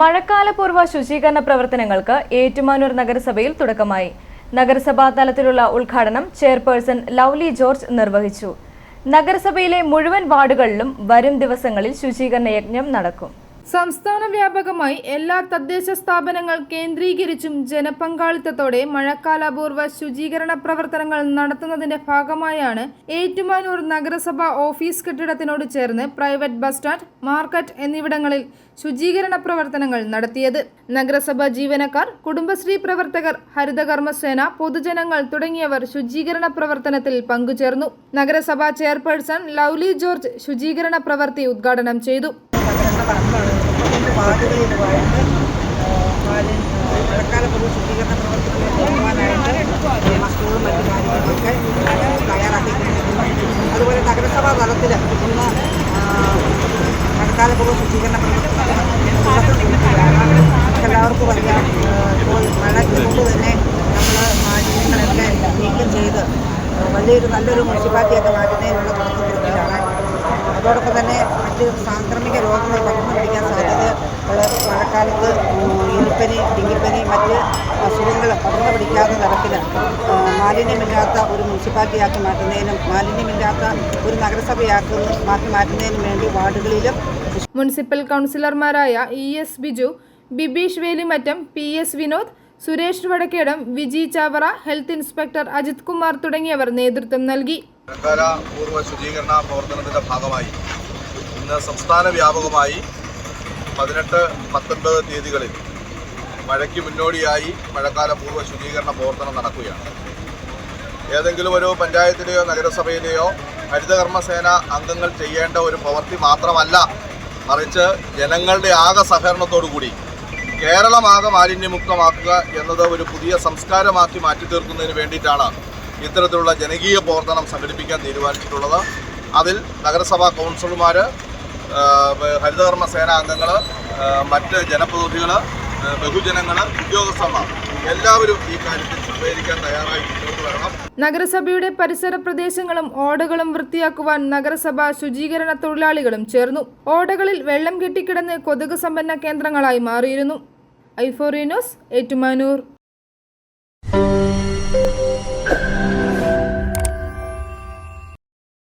മഴക്കാലപൂർവ ശുചീകരണ പ്രവർത്തനങ്ങൾക്ക് ഏറ്റുമാനൂർ നഗരസഭയിൽ തുടക്കമായി. നഗരസഭാ തലത്തിലുള്ള ഉദ്ഘാടനം ചെയർപേഴ്സൺ ലൗലി ജോർജ് നിർവഹിച്ചു. നഗരസഭയിലെ മുഴുവൻ വാർഡുകളിലും വരും ദിവസങ്ങളിൽ ശുചീകരണ യജ്ഞം നടക്കും. സംസ്ഥാന വ്യാപകമായി എല്ലാ തദ്ദേശ സ്ഥാപനങ്ങൾ കേന്ദ്രീകരിച്ചും ജനപങ്കാളിത്തത്തോടെ മഴക്കാലപൂർവ ശുചീകരണ പ്രവർത്തനങ്ങൾ നടത്തുന്നതിന്റെ ഭാഗമായാണ് ഏറ്റുമാനൂർ നഗരസഭാ ഓഫീസ് കെട്ടിടത്തിനോട് ചേർന്ന് പ്രൈവറ്റ് ബസ് സ്റ്റാൻഡ് മാർക്കറ്റ് എന്നിവിടങ്ങളിൽ ശുചീകരണ പ്രവർത്തനങ്ങൾ നടത്തിയത്. നഗരസഭാ ജീവനക്കാർ കുടുംബശ്രീ പ്രവർത്തകർ ഹരിതകർമ്മസേന പൊതുജനങ്ങൾ തുടങ്ങിയവർ ശുചീകരണ പ്രവർത്തനത്തിൽ പങ്കുചേർന്നു. നഗരസഭാ ചെയർപേഴ്സൺ ലൗലി ജോർജ് ശുചീകരണ പ്രവൃത്തി ഉദ്ഘാടനം ചെയ്തു. വാർഡുകളിലുമായിട്ട് മഴക്കാല പൊതു ശുദ്ധീകരണ പ്രവർത്തനങ്ങൾ തുടങ്ങുവാനായിട്ട് സ്കൂളും മറ്റു കാര്യങ്ങളൊക്കെ തയ്യാറാക്കിയിട്ടുണ്ട് അതുപോലെ നഗരസഭാ തലത്തിൽ ഇന്ന് മഴക്കാല പൊതു ശുചീകരണ പ്രവർത്തനങ്ങൾ എല്ലാവർക്കും അറിയാം. ഇപ്പോൾ മഴ കൊണ്ട് തന്നെ നമ്മൾ മാലിന്യങ്ങളൊക്കെ നീക്കം ചെയ്ത് വലിയൊരു നല്ലൊരു മുനിസിപ്പാലിറ്റിയൊക്കെ മാറ്റുന്നതിനുള്ള തുടക്കത്തിലാണ് അതോടൊപ്പം തന്നെ മറ്റ് സാംക്രമിക രോഗങ്ങൾ പകർന്നു പിടിക്കാൻ സാധ്യത ഉള്ള മഴക്കാലത്ത് എലിപ്പനി ഡെങ്കിപ്പനി മറ്റ് അസുഖങ്ങൾ പകർന്നു പിടിക്കാത്ത തരത്തിൽ മാലിന്യമില്ലാത്ത ഒരു മുനിസിപ്പാലിറ്റിയാക്കി മാറ്റുന്നതിനും മാലിന്യമില്ലാത്ത ഒരു നഗരസഭയാക്കുന്ന മാറ്റി മാറ്റുന്നതിനും വേണ്ടി വാർഡുകളിലും മുനിസിപ്പൽ കൗൺസിലർമാരായ E S Biju Bibeesh Velimattam P S Vinod Suresh Vadakkedam Viji Chavara health inspector Ajith Kumar തുടങ്ങിയവർ നേതൃത്വം നൽകി. പൂർവ ശുചീകരണ പ്രവർത്തനത്തിന്റെ ഭാഗമായി ഇന്ന് സംസ്ഥാന വ്യാപകമായി പതിനെട്ട് പത്തൊൻപത് തീയതികളിൽ മഴയ്ക്ക് മുന്നോടിയായി മഴക്കാല പൂർവ ശുചീകരണ പ്രവർത്തനം നടക്കുകയാണ്. ഏതെങ്കിലും ഒരു പഞ്ചായത്തിലെയോ നഗരസഭയിലെയോ ഹരിതകർമ്മസേന അംഗങ്ങൾ ചെയ്യേണ്ട ഒരു പ്രവൃത്തി മാത്രമല്ല മറിച്ച് ജനങ്ങളുടെ ആകെ സഹകരണത്തോടുകൂടി കേരളമാകെ മാലിന്യമുക്തമാക്കുക എന്നത് ഒരു പുതിയ സംസ്കാരമാക്കി മാറ്റി തീർക്കുന്നതിന് വേണ്ടിയിട്ടാണ് ഇത്തരത്തിലുള്ള ജനകീയ പ്രവർത്തനം സംഘടിപ്പിക്കാൻ തീരുമാനിച്ചിട്ടുള്ളത്. അതിൽ നഗരസഭാ കൗൺസിലർമാർ ഹരിതകർമ്മ സേനാ അംഗങ്ങൾ മറ്റ് ജനപ്രതിനിധികൾ ബഹുജനങ്ങൾ ഉദ്യോഗസ്ഥന്മാർ. എല്ലാവരും ഈ കാര്യത്തിൽ സഹകരിക്കാൻ തയ്യാറായി നഗരസഭയുടെ പരിസര പ്രദേശങ്ങളും ഓടകളും വൃത്തിയാക്കുവാൻ നഗരസഭ ശുചീകരണ തൊഴിലാളികളും ചേർന്നു. ഓടകളിൽ വെള്ളം കെട്ടിക്കിടന്ന് കൊതുക് സമ്പന്ന കേന്ദ്രങ്ങളായി മാറിയിരുന്നു. ഐഫോറിയനോസ് ഏറ്റുമാനൂർ.